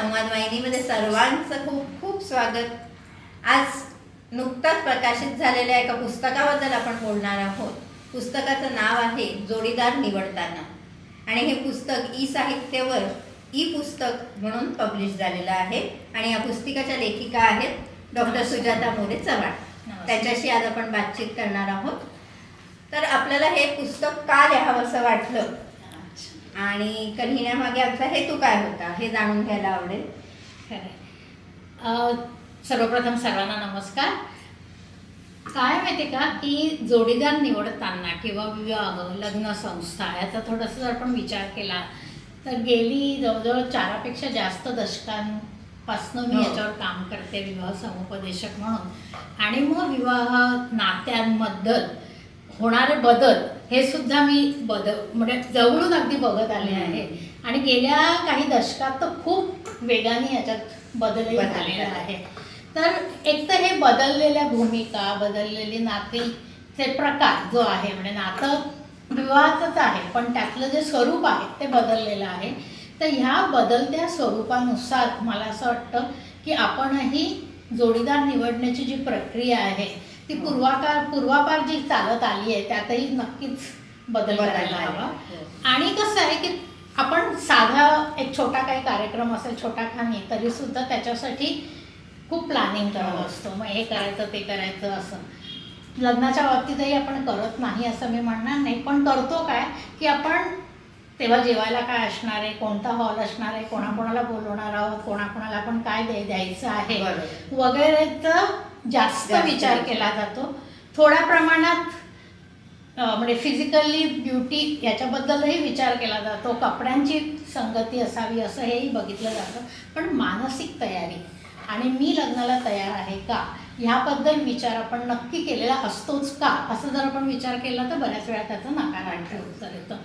संवाद वाहिनीमध्ये सर्वांचं खूप खूप स्वागत. आज नुकताच प्रकाशित झालेल्या एका पुस्तकाबद्दल आपण बोलणार आहोत पुस्तकाचं नाव आहे जोडीदार निवडताना. आणि हे पुस्तक ई साहित्यावर ई पुस्तक म्हणून पब्लिश झालेलं आहे. आणि या पुस्तिकाच्या लेखिका आहेत डॉक्टर सुजाता मोरे चव्हाण. त्याच्याशी आज आपण बातचीत करणार आहोत. तर आपल्याला हे पुस्तक का लिहावं असं वाटलं? आणि लिहिण्यामागे आमचा हेतू काय होता? हे जाणून घ्यायला आवडेल. खरंय. अ, सर्वप्रथम सर्वांना नमस्कार. काय माहिती का? की जोडीदार निवडताना किंवा विवाह लग्न संस्था याचा थोडासा जर आपण विचार केला तर गेली जवळजवळ चारापेक्षा जास्त दशकांपासनं मी हो. याच्यावर काम करते विवाह समुपदेशक म्हणून. आणि मग विवाह नात्यांबद्दल होणारे बदल हे सुद्धा मी बदल म्हणजे जवळून अगदी बघत आले. आहे आणि गेल्या काही दशकात तर खूप वेगाने याच्यात बदलही बदल झालेला झाला. आहे तर एक तर हे बदललेल्या भूमिका बदललेली नातीचे प्रकार जो आहे म्हणजे नातं विवाहाचंच आहे पण त्यातलं जे स्वरूप आहे ते बदललेलं आहे तर ह्या बदलत्या स्वरूपानुसार मला असं वाटतं की आपणही जोडीदार निवडण्याची जी प्रक्रिया आहे ती. पूर्वाकार पूर्वापार जी चालत आली आहे त्यातही नक्कीच बदल करायला हवा हो. आणि कसं आहे की आपण साधा एक छोटा काही कार्यक्रम असेल छोटा खाणी तरी सुद्धा त्याच्यासाठी खूप प्लॅनिंग करत हो. असतो मग हे करायचं ते करायचं असं लग्नाच्या बाबतीतही आपण करत नाही असं मी म्हणणार नाही पण करतो काय की आपण तेव्हा जेवायला काय असणार आहे कोणता हॉल असणार आहे कोणाकोणाला बोलवणार आहोत कोणाकोणाला आपण काय द्यायचं आहे. वगैरेचा जास्त विचार. केला जातो. थोड्या प्रमाणात म्हणजे फिजिकली ब्युटी याच्याबद्दलही विचार केला जातो. कपड्यांची संगती असावी असं हेही बघितलं जातं. पण मानसिक तयारी आणि मी लग्नाला तयार आहे का? ह्याबद्दल विचार आपण नक्की केलेला असतोच का? असं जर आपण विचार केला तर बऱ्याच वेळा त्याचं नकारार्थी उत्तर येतं.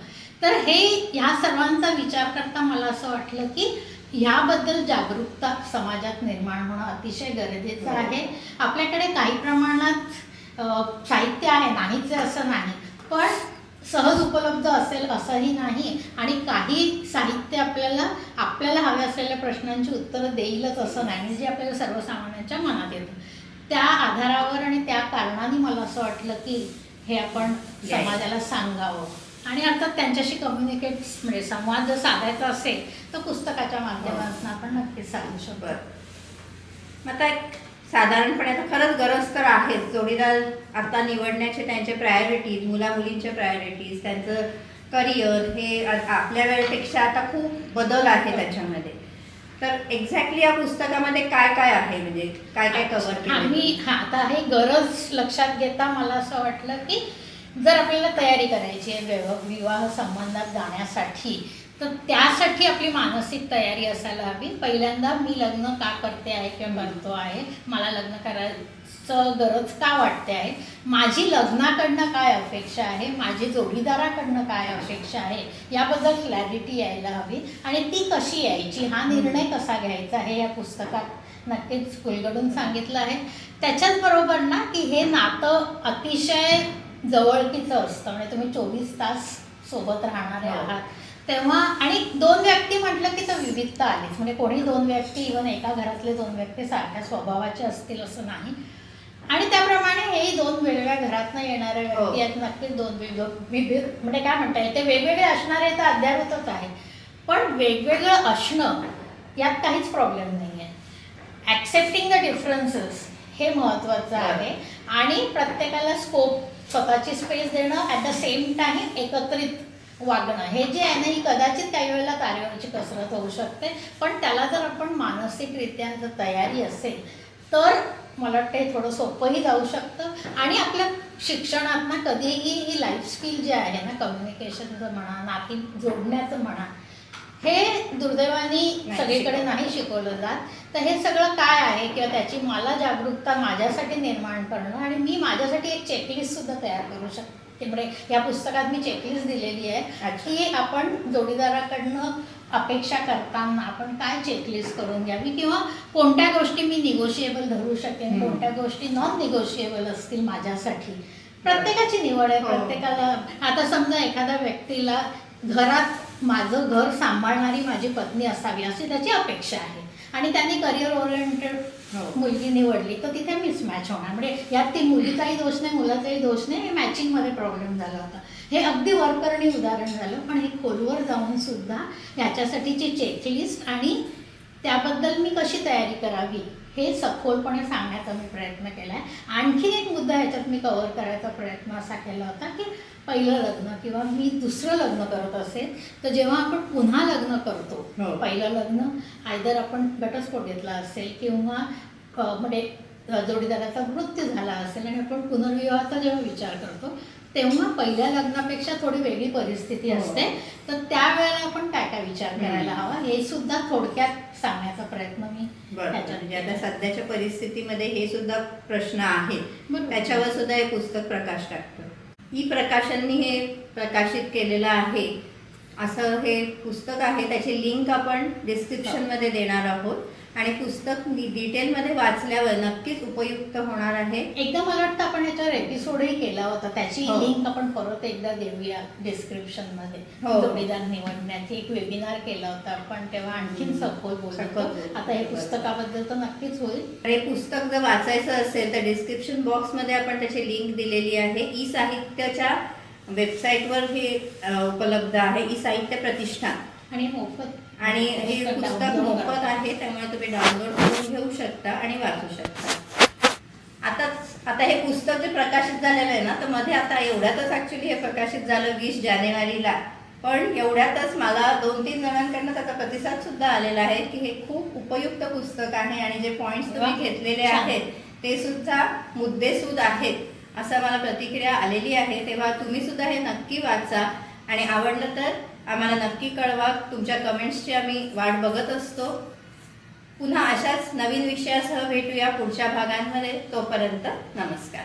तर हे ह्या सर्वांचा विचार करता मला असं वाटलं की ह्याबद्दल जागरूकता समाजात निर्माण होणं अतिशय गरजेचं आहे. आपल्याकडे काही प्रमाणात साहित्य आहे नाहीच असं नाही. पण सहज उपलब्ध असेल असंही नाही आणि काही साहित्य आपल्याला आपल्याला हव्या असलेल्या प्रश्नांची उत्तरं देईलच असं नाही. म्हणजे जे आपल्याला सर्वसामान्यांच्या मनात येतं. त्या आधारावर आणि त्या कारणाने मला असं वाटलं की हे आपण समाजाला सांगावं. आणि अर्थात त्यांच्याशी कम्युनिकेट म्हणजे संवाद जर साधायचा असेल तर पुस्तकाच्या माध्यमातून आपण नक्कीच साधू शकतो. मग आता एक साधारणपणे आता खरंच गरज तर आहेच. जोडीदार आता निवडण्याचे त्यांचे प्रायोरिटीज मुला मुलींचे प्रायोरिटीज त्यांचं करिअर हे आपल्या वेळेपेक्षा आता खूप बदल आहे त्याच्यामध्ये. तर एक्झॅक्टली या पुस्तकामध्ये काय काय आहे? म्हणजे काय काय कव्हर हा केलं मी हा आता हे गरज लक्षात घेता मला असं वाटलं की जर आपल्याला तयारी करायची आहे विवाह विवाह संबंधात जाण्यासाठी तर त्यासाठी आपली मानसिक तयारी असायला हवी. पहिल्यांदा मी लग्न का करते आहे किंवा करतो आहे मला लग्न करायचं गरज का वाटते आहे? माझी लग्नाकडनं काय अपेक्षा आहे? माझी जोडीदाराकडनं काय अपेक्षा आहे? याबद्दल क्लॅरिटी यायला हवी. आणि ती कशी यायची? हा निर्णय कसा घ्यायचा हे या पुस्तकात नक्कीच फुलगडून सांगितलं आहे. त्याच्याच बरोबर ना की हे नातं अतिशय जवळकीचं असतं. म्हणजे तुम्ही चोवीस तास सोबत राहणारे हो. आहात. तेव्हा आणि दोन व्यक्ती म्हटलं की तर विविधता आलीच. म्हणजे कोणी दोन व्यक्ती इव्हन एका घरातले दोन व्यक्ती सारख्या स्वभावाचे असतील असं नाही. आणि त्याप्रमाणे हेही दोन वेगवेगळ्या घरातनं येणारे हो. व्यक्ती आहेत. नक्कीच दोन विविध विविध म्हणजे काय म्हणता येईल ते वेगवेगळे असणारे तर अद्यावतच आहे पण वेगवेगळं असणं यात काहीच प्रॉब्लेम नाही आहे ॲक्सेप्टिंग द डिफरन्सेस हे महत्त्वाचं आहे. आणि प्रत्येकाला स्कोप स्वतःची स्पेस देणं ॲट द सेम टाईम एकत्रित वागणं. हे जे आहे ना ही कदाचित काही वेळेला तारेवरची कसरत होऊ शकते पण त्याला जर आपण मानसिकरित्या जर तयारी असेल तर मला वाटतं हे थोडं सोपंही जाऊ शकतं. आणि आपल्या शिक्षणात ना कधीही ही लाईफ स्किल जे आहे ना कम्युनिकेशनचं म्हणा नाती जोडण्याचं म्हणा हे दुर्दैवाने सगळीकडे नाही शिकवलं जात तर हे सगळं काय आहे किंवा त्याची मला जागरूकता माझ्यासाठी निर्माण करणं आणि मी माझ्यासाठी एक चेकलिस्ट सुद्धा तयार करू शकते म्हणजे या पुस्तकात मी चेकलिस्ट दिलेली आहे. की आपण जोडीदाराकडनं अपेक्षा करताना आपण काय चेकलिस्ट करून घ्यावी किंवा कोणत्या गोष्टी मी निगोशिएबल धरू शकेन. कोणत्या गोष्टी नॉन निगोशिएबल असतील माझ्यासाठी प्रत्येकाची निवड आहे हो. प्रत्येकाला आता समजा एखाद्या व्यक्तीला घरात माझं घर सांभाळणारी माझी पत्नी असावी अशी त्याची अपेक्षा आहे. आणि त्यांनी करिअर ओरिएंटेड. मुलगी निवडली तर तिथे मिसमॅच होणार. म्हणजे यात ती मुलीचाही दोष नाही मुलाचाही दोष नाही हे मॅचिंगमध्ये प्रॉब्लेम झाला होता. हे अगदी वरकरणी उदाहरण झालं पण हे खोलवर जाऊन सुद्धा याच्यासाठीची चेकलिस्ट आणि त्याबद्दल मी कशी तयारी करावी? हे सखोलपणे सांगण्याचा मी प्रयत्न केला आहे आणखीन एक मुद्दा ह्याच्यात मी कव्हर करायचा प्रयत्न असा केला होता की पहिलं लग्न किंवा मी दुसरं लग्न करत असेल तर जेव्हा आपण पुन्हा लग्न करतो हो. पहिलं लग्न आयदर आपण घटस्फोट घेतला असेल किंवा म्हणजे जोडीदाराचा मृत्यू झाला असेल आणि आपण पुनर्विवाहाचा जेव्हा विचार करतो तेव्हा पहिल्या लग्नापेक्षा थोडी वेगळी परिस्थिती हो. असते. तर त्यावेळेला आपण काय काय विचार करायला हवा? हे सुद्धा थोडक्यात सांगण्याचा प्रयत्न मी म्हणजे आता. सध्याच्या परिस्थितीमध्ये हे सुद्धा प्रश्न आहेत. त्याच्यावर सुद्धा हे पुस्तक प्रकाश टाकतं. ई प्रकाशननी हे प्रकाशित केलेलं आहे. असं हे पुस्तक आहे. त्याची लिंक आपण डिस्क्रिप्शनमध्ये देणार आहोत. आणि पुस्तक डिटेलमध्ये वाचल्यावर नक्कीच उपयुक्त होणार आहे. एकदा मला वाटतं आपण याच्यावर एपिसोडही केला होता. त्याची हो. लिंक आपण परत एकदा देऊया डिस्क्रिप्शनमध्ये हो. जोडीदार निवडण्याची एक वेबिनार केला होता आपण तेव्हा आणखीन सखोल. बोललो. आता हे पुस्तकाबद्दल तर नक्कीच होईल. हे पुस्तक जर वाचायचं असेल तर डिस्क्रिप्शन बॉक्समध्ये आपण त्याची लिंक दिलेली आहे. ई साहित्याच्या वेबसाईटवर हे अ, उपलब्ध आहे. ई साहित्य प्रतिष्ठान. आणि मोफत आणि हे पुस्तक मोफत. आहे त्यामुळे तुम्ही डाउनलोड करून घेऊ शकता आणि वाचू शकता आता आता हे पुस्तक जे प्रकाशित झालेलं आहे ना तर मध्ये आता एवढ्यातच ऍक्च्युली हे प्रकाशित झालं वीस जानेवारीला पण एवढ्यातच मला दोन तीन जणांकडनं त्याचा प्रतिसाद सुद्धा आलेला आहे की हे खूप उपयुक्त पुस्तक आहे आणि जे पॉइंट्स तुम्ही. घेतलेले. आहेत ते सुद्धा मुद्देसूद आहेत असं मला प्रतिक्रिया आलेली आहे तेव्हा तुम्ही सुद्धा हे नक्की वाचा आणि आवडलं तर आम्हाला नक्की कळवा. तुमच्या कमेंट्सची आम्ही वाट बघत असतो. पुन्हा अशाच नवीन विषयासह भेटूया पुढच्या भागांमध्ये. तोपर्यंत नमस्कार.